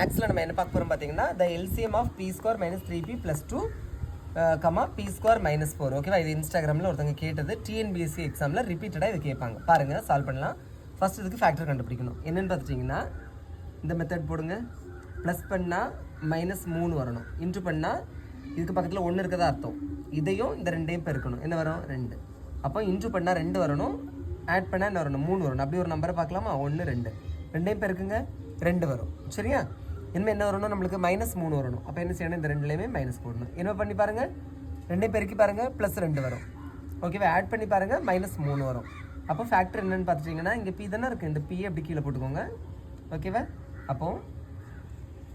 மேக்ஸில் நம்ம என்ன பார்க்க போகிறோம் பார்த்தீங்கன்னா the LCM of p square minus three p plus two comma p square minus four ஓகேவா இது இன்ஸ்டாகிராமில் ஒருத்தங்க கேட்டது. டிஎன்பிஎஸ்சி எக்ஸாமில் ரிப்பீட்டடாக இது கேட்பாங்க. பாருங்கள் சால்வ் பண்ணலாம். ஃபர்ஸ்ட் இதுக்கு ஃபேக்டர் கண்டுபிடிக்கணும். என்னென்னு பார்த்துட்டிங்கன்னா இந்த மெத்தட் போடுங்க. ப்ளஸ் பண்ணால் மைனஸ் மூணு வரணும். இன்ட்ரு பண்ணால் இதுக்கு பக்கத்தில் ஒன்று இருக்கதா அர்த்தம். இதையும் இந்த ரெண்டையும் பெருக்கணும். என்ன வரும்? ரெண்டு. அப்போ இன்ட்ரு பண்ணால் ரெண்டு வரணும். ஆட் பண்ணால் என்ன வரணும்? மூணு வரணும். அப்படி ஒரு நம்பரை பார்க்கலாமா? ஒன்று ரெண்டு. ரெண்டையும் பெருக்குங்க. ரெண்டு வரும். சரியா? இனிமேல் என்ன வரணும்? நம்மளுக்கு மைனஸ் மூணு வரணும். அப்போ என்ன செய்யணும்? இந்த ரெண்டுலேயுமே மைனஸ் போடணும். என்ன பண்ணி பாருங்கள் ரெண்டையும் பெருக்கி பாருங்கள் ப்ளஸ் ரெண்டு வரும். ஓகேவா ஆட் பண்ணி பாருங்கள் மைனஸ் மூணு வரும். அப்போ ஃபேக்டர் என்னன்னு பார்த்துட்டிங்கன்னா இங்கே பி தானே இருக்குது இந்த பி அப்படி கீழே போட்டுக்கோங்க. ஓகேவா அப்போது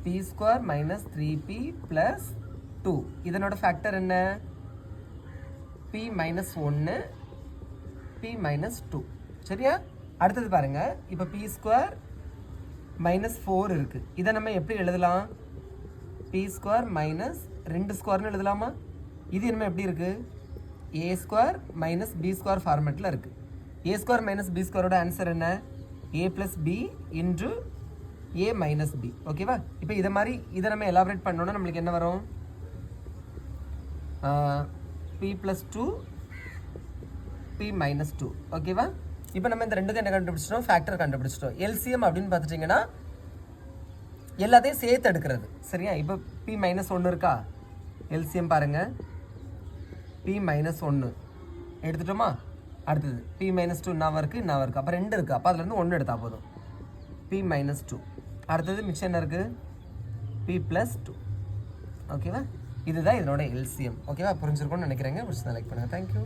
p square minus three p plus two இதனோட ஃபேக்டர் என்ன? பி மைனஸ் ஒன்று பி மைனஸ் டூ சரியா? அடுத்தது பாருங்கள் இப்போ பி ஸ்கொயர் மைனஸ் ஃபோர் இருக்குது இதை நம்ம எப்படி எழுதலாம்? பி ஸ்கொயர் மைனஸ் ரெண்டு ஸ்கொயர்னு எழுதலாமா? இது நம்ம எப்படி இருக்குது a square minus b square ஃபார்மேட்டில் இருக்குது ஏ ஸ்கொயர் மைனஸ் பி ஸ்கொயரோட ஆன்சர் என்ன? A plus b into a minus b ஓகேவா இப்போ இதை மாதிரி இதை நம்ம எலாபரேட் பண்ணோன்னா நம்மளுக்கு என்ன வரும்? P plus two p minus two ஓகேவா இப்போ நம்ம இந்த ரெண்டுக்கும் என்ன கண்டுபிடிச்சிட்டோம்? ஃபேக்டர் கண்டுபிடிச்சிட்டோம். எல்சிஎம் அப்படின்னு பார்த்துட்டிங்கன்னா எல்லாத்தையும் சேர்த்து எடுக்கிறது. சரியா? இப்போ பி மைனஸ் ஒன்று இருக்கா? எல்சிஎம் பாருங்கள் பி மைனஸ் ஒன்று எடுத்துட்டோமா? அடுத்தது. பி மைனஸ் டூ நான் இருக்குது நான் இருக்குது அப்போ ரெண்டு இருக்குது அப்போ அதுலேருந்து ஒன்று எடுத்தால் போதும். பி மைனஸ் டூ அடுத்தது மிச்சம் என்ன இருக்குது பி ப்ளஸ் டூ ஓகேவா இதுதான் இதனோட எல்சிஎம் ஓகேவா புரிஞ்சிருக்கும்னு நினைக்கிறேங்க. பிடிச்சதை லைக் பண்ணுங்கள் தேங்க்யூ